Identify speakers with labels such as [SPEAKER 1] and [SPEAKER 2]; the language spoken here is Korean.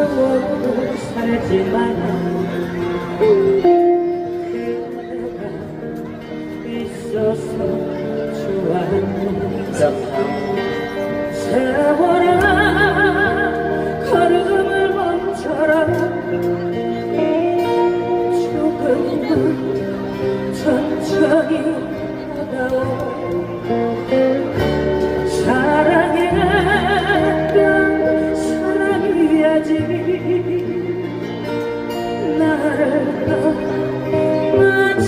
[SPEAKER 1] 살지 마라 그대가 있어서 좋았네. 세월아 걸음을 멈춰라. 조금만 천천히 다가와